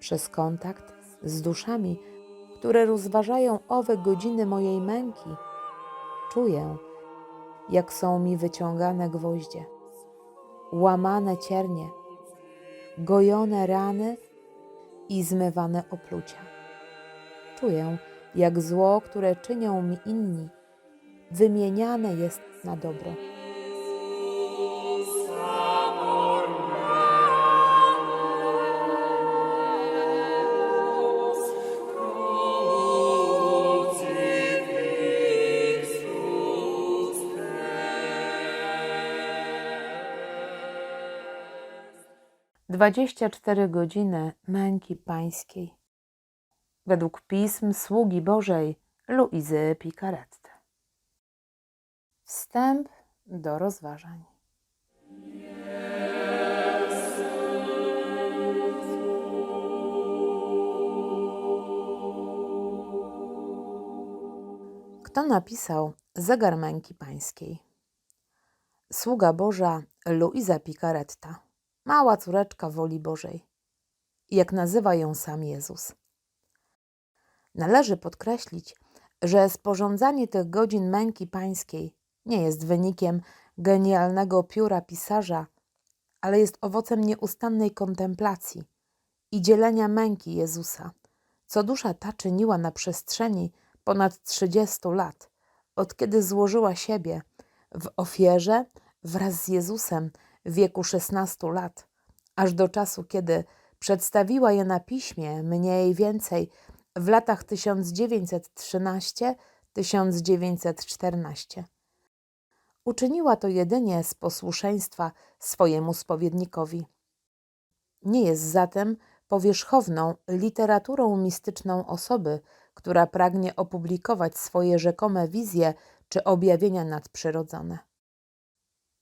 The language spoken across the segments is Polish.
Przez kontakt z duszami, które rozważają owe godziny mojej męki, czuję, jak są mi wyciągane gwoździe, łamane ciernie, gojone rany i zmywane oplucia. Czuję, jak zło, które czynią mi inni, wymieniane jest na dobro. Dwadzieścia cztery godziny męki pańskiej. Według pism sługi Bożej Luizy Picarette. Wstęp do rozważań. Kto napisał Zegar Męki Pańskiej? Sługa Boża Luiza Picaretta, mała córeczka woli Bożej, jak nazywa ją sam Jezus. Należy podkreślić, że sporządzanie tych godzin męki pańskiej nie jest wynikiem genialnego pióra pisarza, ale jest owocem nieustannej kontemplacji i dzielenia męki Jezusa, co dusza ta czyniła na przestrzeni ponad 30 lat, od kiedy złożyła siebie w ofierze wraz z Jezusem wieku 16 lat, aż do czasu, kiedy przedstawiła je na piśmie mniej więcej w latach 1913-1914. Uczyniła to jedynie z posłuszeństwa swojemu spowiednikowi. Nie jest zatem powierzchowną literaturą mistyczną osoby, która pragnie opublikować swoje rzekome wizje czy objawienia nadprzyrodzone.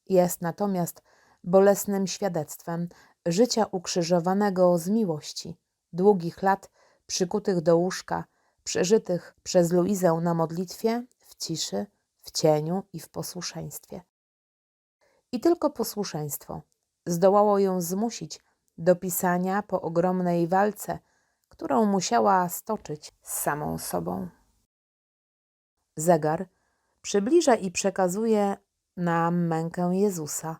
Jest natomiast bolesnym świadectwem życia ukrzyżowanego z miłości, długich lat przykutych do łóżka, przeżytych przez Luizę na modlitwie, w ciszy, w cieniu i w posłuszeństwie. I tylko posłuszeństwo zdołało ją zmusić do pisania po ogromnej walce, którą musiała stoczyć z samą sobą. Zegar przybliża i przekazuje nam mękę Jezusa,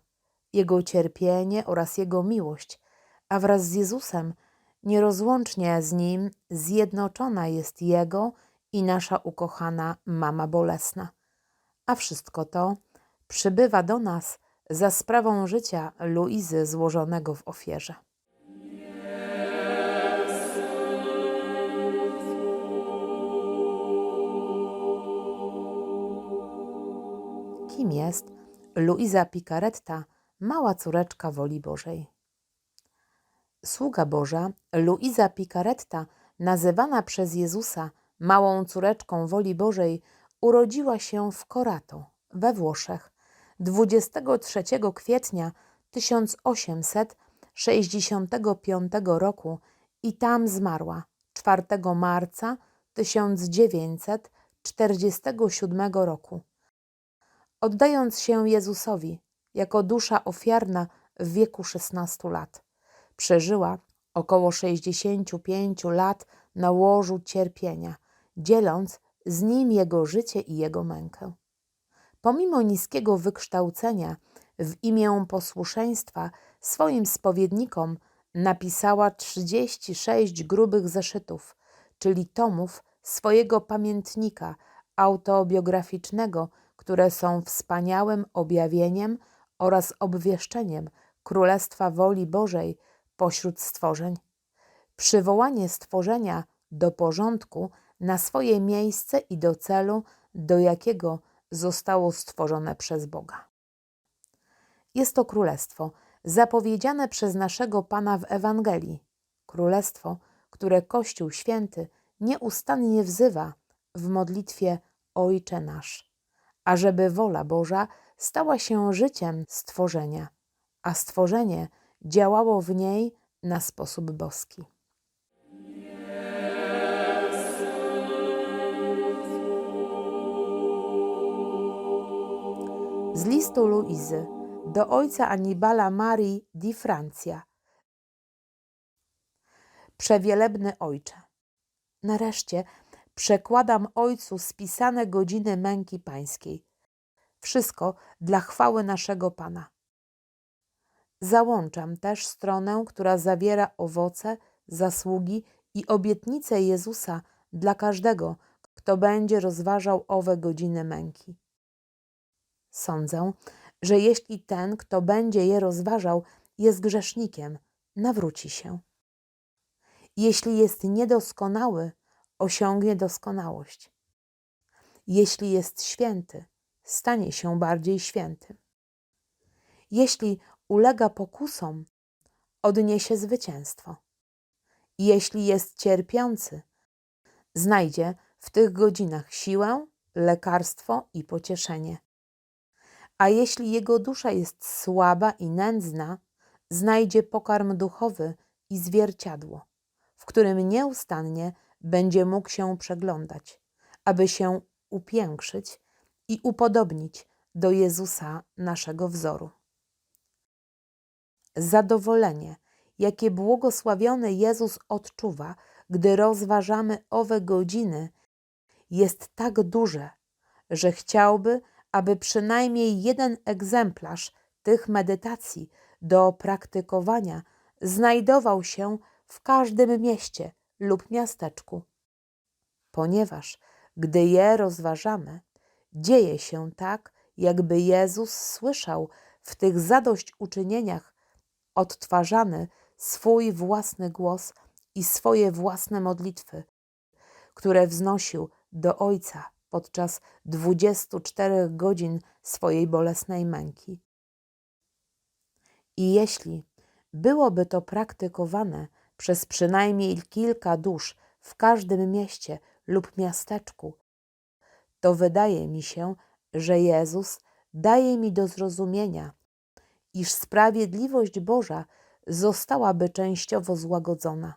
Jego cierpienie oraz Jego miłość, a wraz z Jezusem nierozłącznie z Nim zjednoczona jest Jego i nasza ukochana Mama Bolesna. A wszystko to przybywa do nas za sprawą życia Luizy złożonego w ofierze. Kim jest Luiza Picaretta, mała córeczka woli Bożej? Sługa Boża, Luiza Picaretta, nazywana przez Jezusa małą córeczką woli Bożej, urodziła się w Corato we Włoszech 23 kwietnia 1865 roku i tam zmarła 4 marca 1947 roku. Oddając się Jezusowi jako dusza ofiarna w wieku 16 lat. Przeżyła około 65 lat na łożu cierpienia, dzieląc z nim jego życie i jego mękę. Pomimo niskiego wykształcenia, w imię posłuszeństwa swoim spowiednikom napisała 36 grubych zeszytów, czyli tomów swojego pamiętnika autobiograficznego, które są wspaniałym objawieniem oraz obwieszczeniem Królestwa Woli Bożej pośród stworzeń. Przywołanie stworzenia do porządku na swoje miejsce i do celu, do jakiego zostało stworzone przez Boga. Jest to królestwo zapowiedziane przez naszego Pana w Ewangelii, królestwo, które Kościół Święty nieustannie wzywa w modlitwie Ojcze nasz, ażeby wola Boża stała się życiem stworzenia, a stworzenie działało w niej na sposób boski. Z listu Luizy do ojca Anibala Marii di Francia. Przewielebny Ojcze. Nareszcie przekładam Ojcu spisane godziny męki pańskiej. Wszystko dla chwały naszego Pana. Załączam też stronę, która zawiera owoce, zasługi i obietnice Jezusa dla każdego, kto będzie rozważał owe godziny męki. Sądzę, że jeśli ten, kto będzie je rozważał, jest grzesznikiem, nawróci się. Jeśli jest niedoskonały, osiągnie doskonałość. Jeśli jest święty, stanie się bardziej świętym. Jeśli ulega pokusom, odniesie zwycięstwo. Jeśli jest cierpiący, znajdzie w tych godzinach siłę, lekarstwo i pocieszenie. A jeśli jego dusza jest słaba i nędzna, znajdzie pokarm duchowy i zwierciadło, w którym nieustannie będzie mógł się przeglądać, aby się upiększyć i upodobnić do Jezusa, naszego wzoru. Zadowolenie, jakie błogosławiony Jezus odczuwa, gdy rozważamy owe godziny, jest tak duże, że chciałby, aby przynajmniej jeden egzemplarz tych medytacji do praktykowania znajdował się w każdym mieście lub miasteczku. Ponieważ gdy je rozważamy, dzieje się tak, jakby Jezus słyszał w tych zadośćuczynieniach odtwarzany swój własny głos i swoje własne modlitwy, które wznosił do Ojca podczas 24 godzin swojej bolesnej męki. I jeśli byłoby to praktykowane przez przynajmniej kilka dusz w każdym mieście lub miasteczku, to wydaje mi się, że Jezus daje mi do zrozumienia, iż sprawiedliwość Boża zostałaby częściowo złagodzona,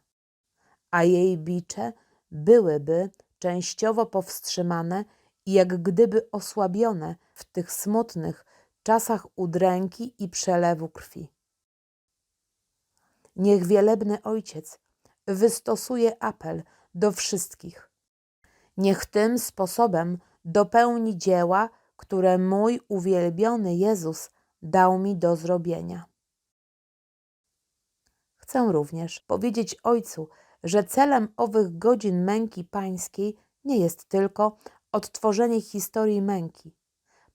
a jej bicze byłyby częściowo powstrzymane i jak gdyby osłabione w tych smutnych czasach udręki i przelewu krwi. Niech wielebny Ojciec wystosuje apel do wszystkich. Niech tym sposobem dopełni dzieła, które mój uwielbiony Jezus dał mi do zrobienia. Chcę również powiedzieć Ojcu, że celem owych godzin męki pańskiej nie jest tylko odtworzenie historii męki,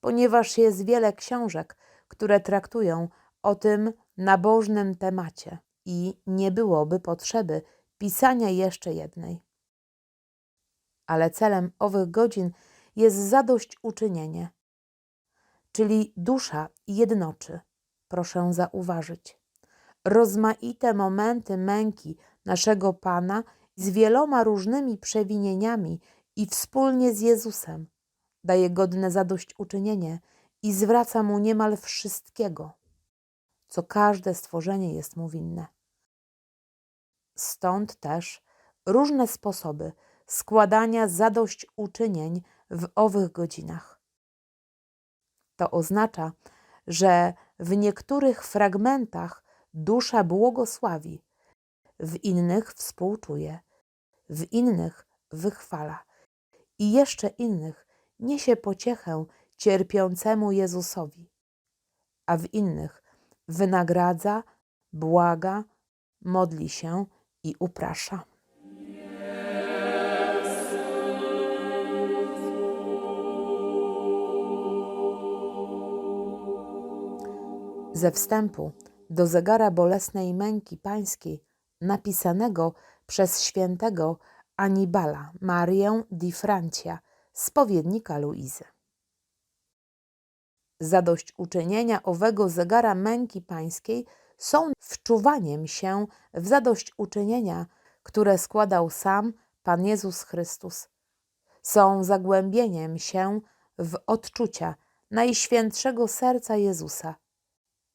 ponieważ jest wiele książek, które traktują o tym nabożnym temacie i nie byłoby potrzeby pisania jeszcze jednej. Ale celem owych godzin jest zadośćuczynienie, czyli dusza jednoczy, proszę zauważyć. Rozmaite momenty męki naszego Pana z wieloma różnymi przewinieniami i wspólnie z Jezusem daje godne zadośćuczynienie i zwraca mu niemal wszystkiego, co każde stworzenie jest mu winne. Stąd też różne sposoby składania zadośćuczynień w owych godzinach. To oznacza, że w niektórych fragmentach dusza błogosławi, w innych współczuje, w innych wychwala i jeszcze innych niesie pociechę cierpiącemu Jezusowi, a w innych wynagradza, błaga, modli się i uprasza. Ze wstępu do zegara bolesnej męki pańskiej, napisanego przez świętego Anibala Marię di Francia, spowiednika Luizy. Zadośćuczynienia owego zegara męki pańskiej są wczuwaniem się w zadośćuczynienia, które składał sam Pan Jezus Chrystus. Są zagłębieniem się w odczucia Najświętszego Serca Jezusa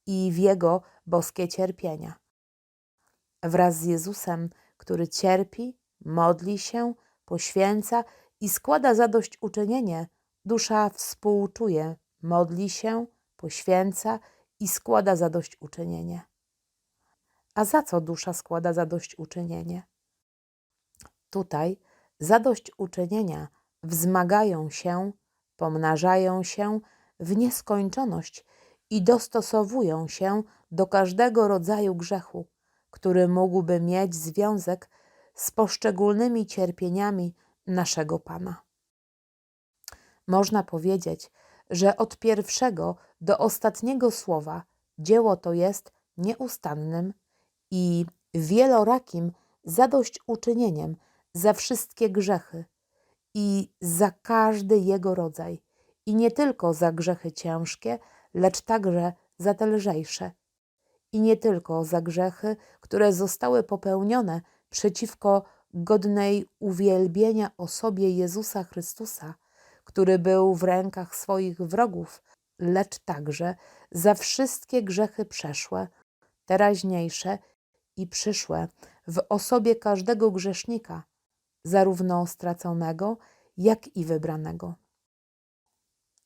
i w Jego boskie cierpienia. Wraz z Jezusem, który cierpi, modli się, poświęca i składa zadośćuczynienie, dusza współczuje, modli się, poświęca i składa zadośćuczynienie. A za co dusza składa zadośćuczynienie? Tutaj zadośćuczynienia wzmagają się, pomnażają się w nieskończoność i dostosowują się do każdego rodzaju grzechu, który mógłby mieć związek z poszczególnymi cierpieniami naszego Pana. Można powiedzieć, że od pierwszego do ostatniego słowa dzieło to jest nieustannym i wielorakim zadośćuczynieniem za wszystkie grzechy i za każdy jego rodzaj, i nie tylko za grzechy ciężkie, lecz także za te lżejsze, i nie tylko za grzechy, które zostały popełnione przeciwko godnej uwielbienia osobie Jezusa Chrystusa, który był w rękach swoich wrogów, lecz także za wszystkie grzechy przeszłe, teraźniejsze i przyszłe w osobie każdego grzesznika, zarówno straconego, jak i wybranego.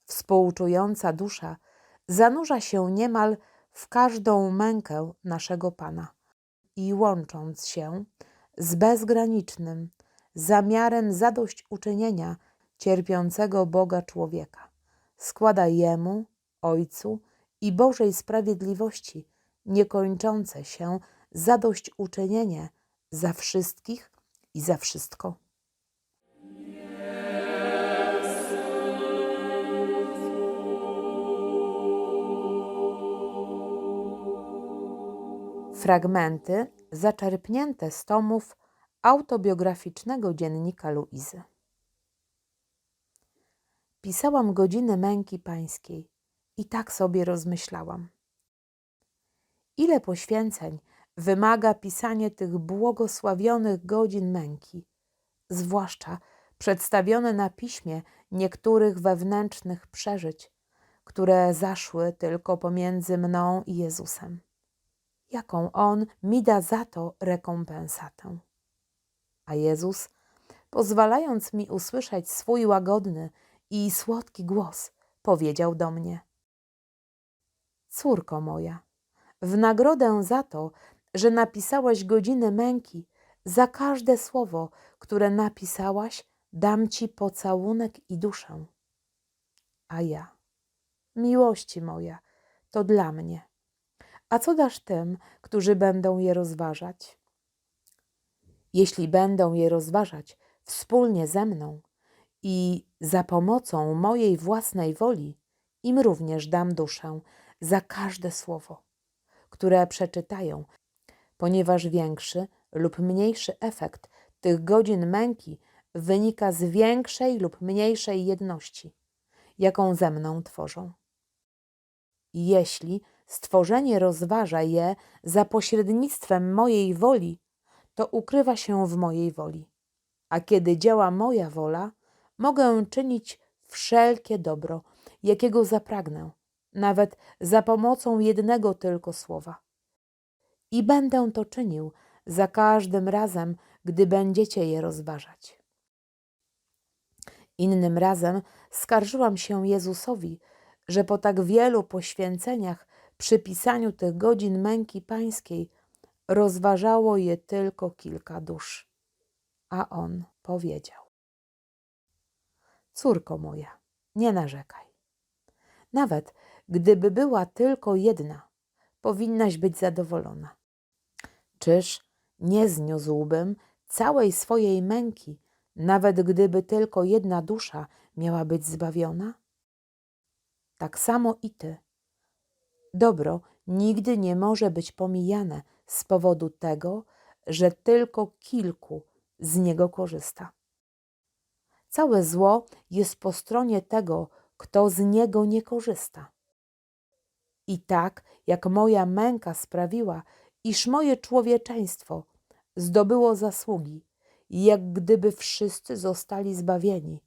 Współczująca dusza zanurza się niemal w każdą mękę naszego Pana i łącząc się z bezgranicznym zamiarem zadośćuczynienia cierpiącego Boga człowieka, składa Jemu, Ojcu i Bożej Sprawiedliwości niekończące się zadośćuczynienie za wszystkich i za wszystko. Fragmenty zaczerpnięte z tomów autobiograficznego dziennika Luizy. Pisałam godziny męki pańskiej i tak sobie rozmyślałam. Ile poświęceń wymaga pisanie tych błogosławionych godzin męki, zwłaszcza przedstawione na piśmie niektórych wewnętrznych przeżyć, które zaszły tylko pomiędzy mną i Jezusem. Jaką On mi da za to rekompensatę? A Jezus, pozwalając mi usłyszeć swój łagodny i słodki głos, powiedział do mnie: Córko moja, w nagrodę za to, że napisałaś godziny męki, za każde słowo, które napisałaś, dam ci pocałunek i duszę. A ja, miłości moja, to dla mnie. A co dasz tym, którzy będą je rozważać? Jeśli będą je rozważać wspólnie ze mną i za pomocą mojej własnej woli, im również dam duszę za każde słowo, które przeczytają ponieważ większy lub mniejszy efekt tych godzin męki wynika z większej lub mniejszej jedności, jaką ze mną tworzą. Jeśli stworzenie rozważa je za pośrednictwem mojej woli, to ukrywa się w mojej woli. A kiedy działa moja wola, mogę czynić wszelkie dobro, jakiego zapragnę, nawet za pomocą jednego tylko słowa i będę to czynił za każdym razem, gdy będziecie je rozważać. Innym razem skarżyłam się Jezusowi, że po tak wielu poświęceniach przy pisaniu tych godzin męki pańskiej rozważało je tylko kilka dusz. A on powiedział: Córko moja, nie narzekaj. Nawet gdyby była tylko jedna, powinnaś być zadowolona. Czyż nie zniósłbym całej swojej męki, nawet gdyby tylko jedna dusza miała być zbawiona? Tak samo i ty. Dobro nigdy nie może być pomijane z powodu tego, że tylko kilku z niego korzysta. Całe zło jest po stronie tego, kto z niego nie korzysta. I tak jak moja męka sprawiła, iż moje człowieczeństwo zdobyło zasługi, jak gdyby wszyscy zostali zbawieni,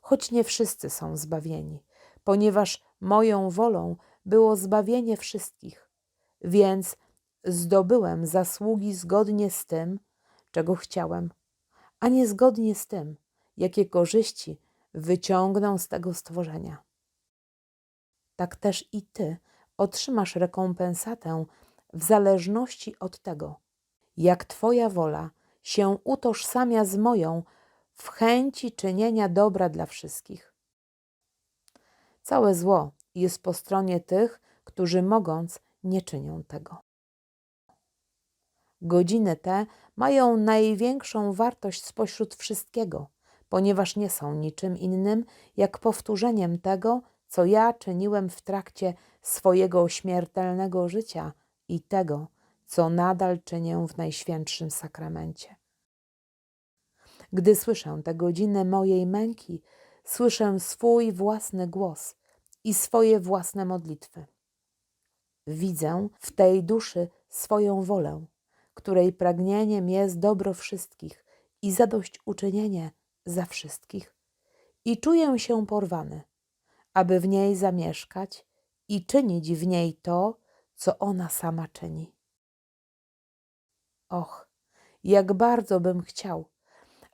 choć nie wszyscy są zbawieni, ponieważ moją wolą było zbawienie wszystkich, więc zdobyłem zasługi zgodnie z tym, czego chciałem, a nie zgodnie z tym, jakie korzyści wyciągnę z tego stworzenia. Tak też i ty otrzymasz rekompensatę w zależności od tego, jak Twoja wola się utożsamia z moją w chęci czynienia dobra dla wszystkich. Całe zło jest po stronie tych, którzy mogąc nie czynią tego. Godziny te mają największą wartość spośród wszystkiego, ponieważ nie są niczym innym jak powtórzeniem tego, co ja czyniłem w trakcie swojego śmiertelnego życia i tego, co nadal czynię w Najświętszym Sakramencie. Gdy słyszę te godziny mojej męki, słyszę swój własny głos i swoje własne modlitwy. Widzę w tej duszy swoją wolę, której pragnieniem jest dobro wszystkich i zadośćuczynienie za wszystkich. I czuję się porwany, aby w niej zamieszkać i czynić w niej to, co ona sama czyni. Och, jak bardzo bym chciał,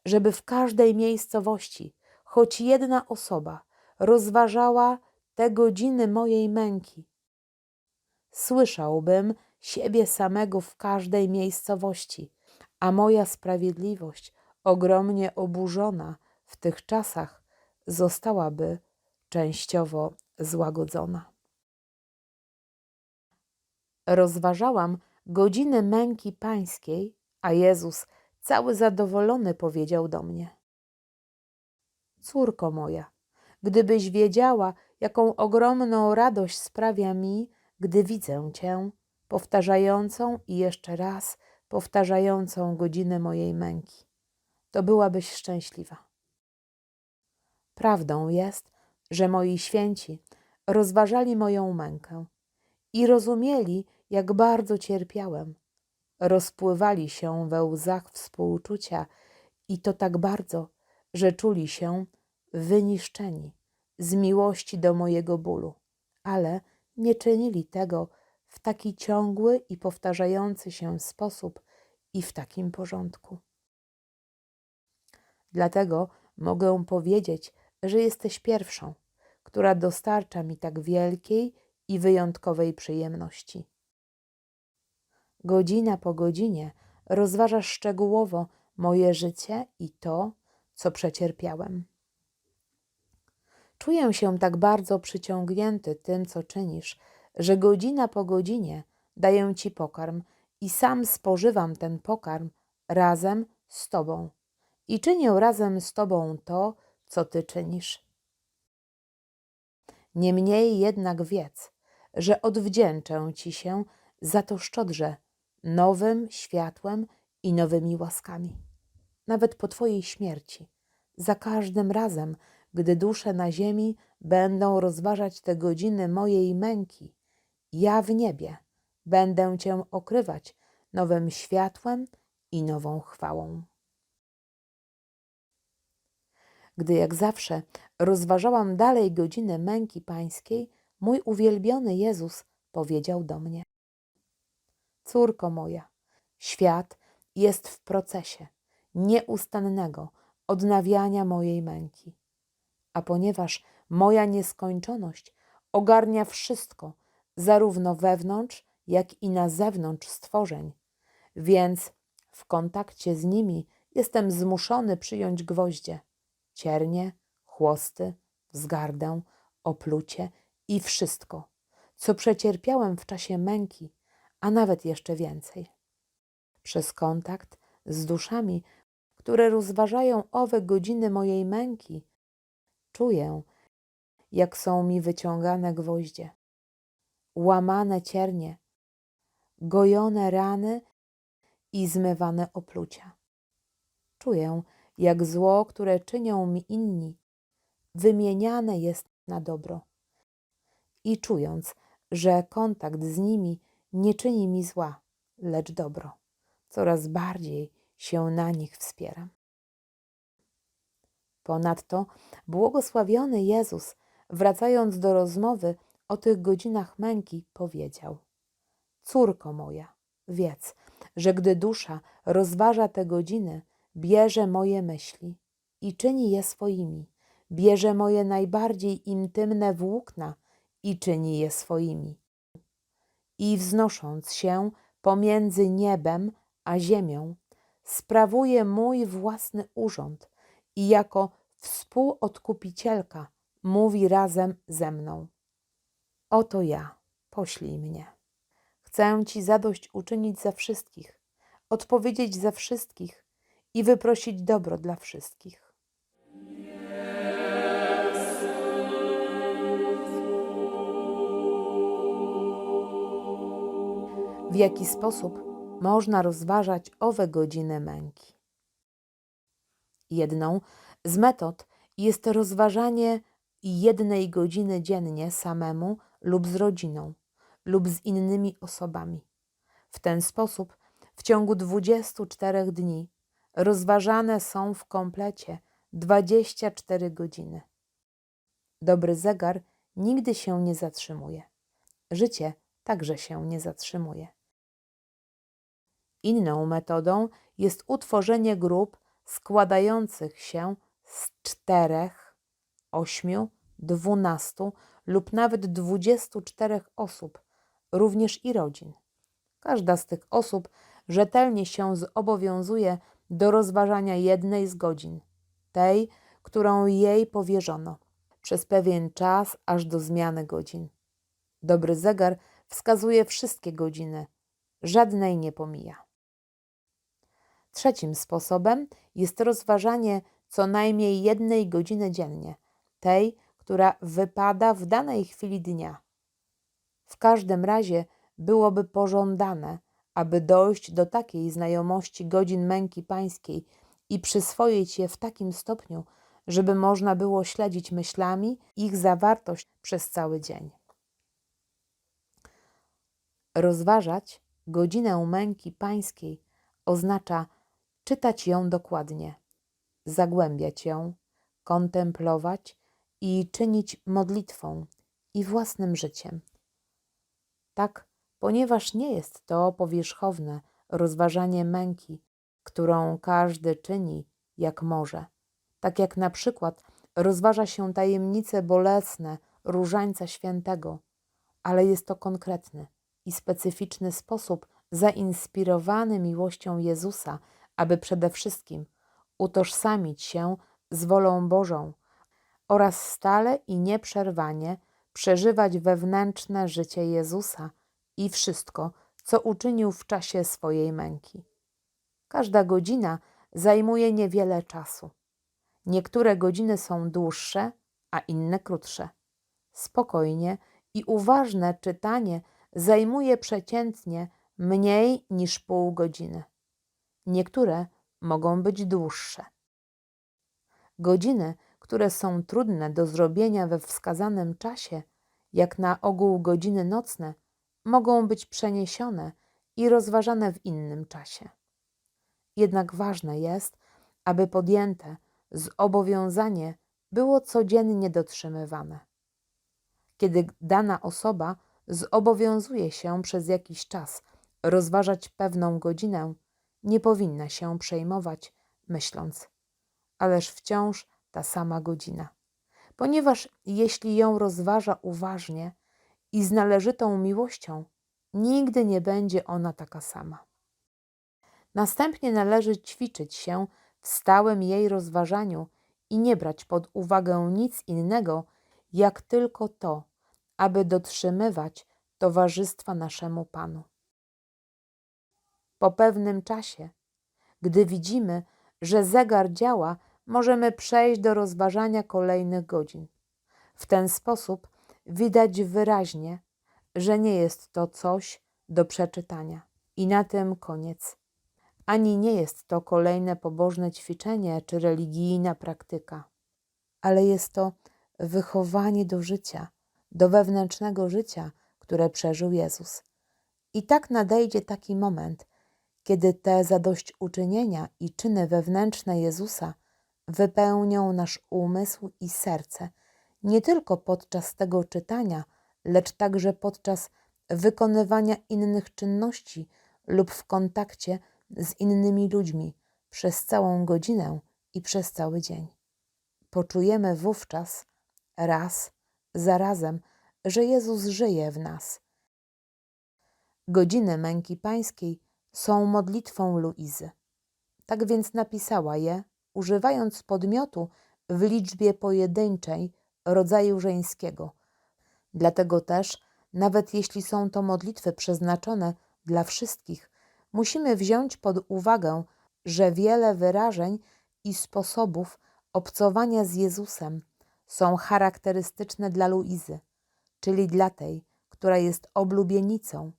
żeby w każdej miejscowości choć jedna osoba rozważała te godziny mojej męki. Słyszałbym siebie samego w każdej miejscowości, a moja sprawiedliwość, ogromnie oburzona w tych czasach, zostałaby częściowo złagodzona. Rozważałam godziny męki pańskiej, a Jezus, cały zadowolony, powiedział do mnie: Córko moja, gdybyś wiedziała, jaką ogromną radość sprawia mi, gdy widzę Cię, powtarzającą i jeszcze raz powtarzającą godzinę mojej męki, to byłabyś szczęśliwa. Prawdą jest, że moi święci rozważali moją mękę i rozumieli, jak bardzo cierpiałem. Rozpływali się we łzach współczucia i to tak bardzo, że czuli się wyniszczeni z miłości do mojego bólu, ale nie czynili tego w taki ciągły i powtarzający się sposób i w takim porządku. Dlatego mogę powiedzieć, że jesteś pierwszą, która dostarcza mi tak wielkiej i wyjątkowej przyjemności. Godzina po godzinie rozważasz szczegółowo moje życie i to, co przecierpiałem. Czuję się tak bardzo przyciągnięty tym, co czynisz, że godzina po godzinie daję ci pokarm i sam spożywam ten pokarm razem z Tobą i czynię razem z Tobą to, co Ty czynisz. Niemniej jednak wiedz, że odwdzięczę Ci się za to szczodrze nowym światłem i nowymi łaskami. Nawet po Twojej śmierci, za każdym razem, gdy dusze na ziemi będą rozważać te godziny mojej męki, ja w niebie będę Cię okrywać nowym światłem i nową chwałą. Gdy jak zawsze rozważałam dalej godziny męki pańskiej, mój uwielbiony Jezus powiedział do mnie: Córko moja, świat jest w procesie nieustannego odnawiania mojej męki. A ponieważ moja nieskończoność ogarnia wszystko, zarówno wewnątrz, jak i na zewnątrz stworzeń, więc w kontakcie z nimi jestem zmuszony przyjąć gwoździe, ciernie, chłosty, wzgardę, oplucie i wszystko, co przecierpiałem w czasie męki, a nawet jeszcze więcej. Przez kontakt z duszami, które rozważają owe godziny mojej męki, czuję, jak są mi wyciągane gwoździe, łamane ciernie, gojone rany i zmywane oplucia. Czuję, jak zło, które czynią mi inni, wymieniane jest na dobro. I czując, że kontakt z nimi nie czyni mi zła, lecz dobro, coraz bardziej się na nich wspieram. Ponadto błogosławiony Jezus, wracając do rozmowy o tych godzinach męki, powiedział: Córko moja, wiedz, że gdy dusza rozważa te godziny, bierze moje myśli i czyni je swoimi, bierze moje najbardziej intymne włókna i czyni je swoimi. I wznosząc się pomiędzy niebem a ziemią, sprawuję mój własny urząd i jako współodkupicielka mówi razem ze mną. Oto ja, poślij mnie. Chcę Ci zadość uczynić za wszystkich, odpowiedzieć za wszystkich i wyprosić dobro dla wszystkich. W jaki sposób można rozważać owe godziny męki? Jedną z metod jest rozważanie jednej godziny dziennie samemu lub z rodziną lub z innymi osobami. W ten sposób w ciągu 24 dni rozważane są w komplecie 24 godziny. Dobry zegar nigdy się nie zatrzymuje. Życie także się nie zatrzymuje. Inną metodą jest utworzenie grup składających się z czterech, ośmiu, dwunastu lub nawet dwudziestu czterech osób, również i rodzin. Każda z tych osób rzetelnie się zobowiązuje do rozważania jednej z godzin, tej, którą jej powierzono, przez pewien czas aż do zmiany godzin. Dobry zegar wskazuje wszystkie godziny, żadnej nie pomija. Trzecim sposobem jest rozważanie co najmniej jednej godziny dziennie, tej, która wypada w danej chwili dnia. W każdym razie byłoby pożądane, aby dojść do takiej znajomości godzin męki pańskiej i przyswoić je w takim stopniu, żeby można było śledzić myślami ich zawartość przez cały dzień. Rozważać godzinę męki pańskiej oznacza czytać ją dokładnie, zagłębiać ją, kontemplować i czynić modlitwą i własnym życiem. Tak, ponieważ nie jest to powierzchowne rozważanie męki, którą każdy czyni jak może. Tak jak na przykład rozważa się tajemnice bolesne Różańca Świętego, ale jest to konkretny i specyficzny sposób zainspirowany miłością Jezusa, aby przede wszystkim utożsamić się z wolą Bożą oraz stale i nieprzerwanie przeżywać wewnętrzne życie Jezusa i wszystko, co uczynił w czasie swojej męki. Każda godzina zajmuje niewiele czasu. Niektóre godziny są dłuższe, a inne krótsze. Spokojnie i uważne czytanie zajmuje przeciętnie mniej niż pół godziny. Niektóre mogą być dłuższe. Godziny, które są trudne do zrobienia we wskazanym czasie, jak na ogół godziny nocne, mogą być przeniesione i rozważane w innym czasie. Jednak ważne jest, aby podjęte zobowiązanie było codziennie dotrzymywane. Kiedy dana osoba zobowiązuje się przez jakiś czas rozważać pewną godzinę, nie powinna się przejmować, myśląc, ależ wciąż ta sama godzina. Ponieważ jeśli ją rozważa uważnie i z należytą miłością, nigdy nie będzie ona taka sama. Następnie należy ćwiczyć się w stałym jej rozważaniu i nie brać pod uwagę nic innego, jak tylko to, aby dotrzymywać towarzystwa naszemu Panu. Po pewnym czasie, gdy widzimy, że zegar działa, możemy przejść do rozważania kolejnych godzin. W ten sposób widać wyraźnie, że nie jest to coś do przeczytania. I na tym koniec. Ani nie jest to kolejne pobożne ćwiczenie czy religijna praktyka, ale jest to wychowanie do życia, do wewnętrznego życia, które przeżył Jezus. I tak nadejdzie taki moment, kiedy te zadośćuczynienia i czyny wewnętrzne Jezusa wypełnią nasz umysł i serce, nie tylko podczas tego czytania, lecz także podczas wykonywania innych czynności lub w kontakcie z innymi ludźmi przez całą godzinę i przez cały dzień. Poczujemy wówczas raz za razem, że Jezus żyje w nas. Godziny męki pańskiej są modlitwą Luizy. Tak więc napisała je, używając podmiotu w liczbie pojedynczej rodzaju żeńskiego. Dlatego też, nawet jeśli są to modlitwy przeznaczone dla wszystkich, musimy wziąć pod uwagę, że wiele wyrażeń i sposobów obcowania z Jezusem są charakterystyczne dla Luizy, czyli dla tej, która jest oblubienicą,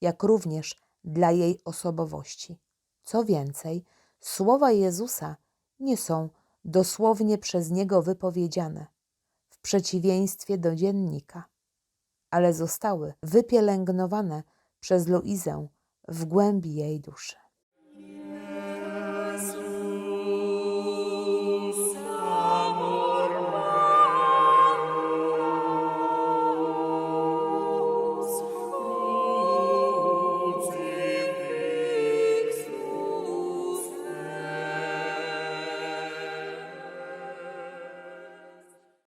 jak również dla jej osobowości. Co więcej, słowa Jezusa nie są dosłownie przez niego wypowiedziane, w przeciwieństwie do dziennika, ale zostały wypielęgnowane przez Luizę w głębi jej duszy.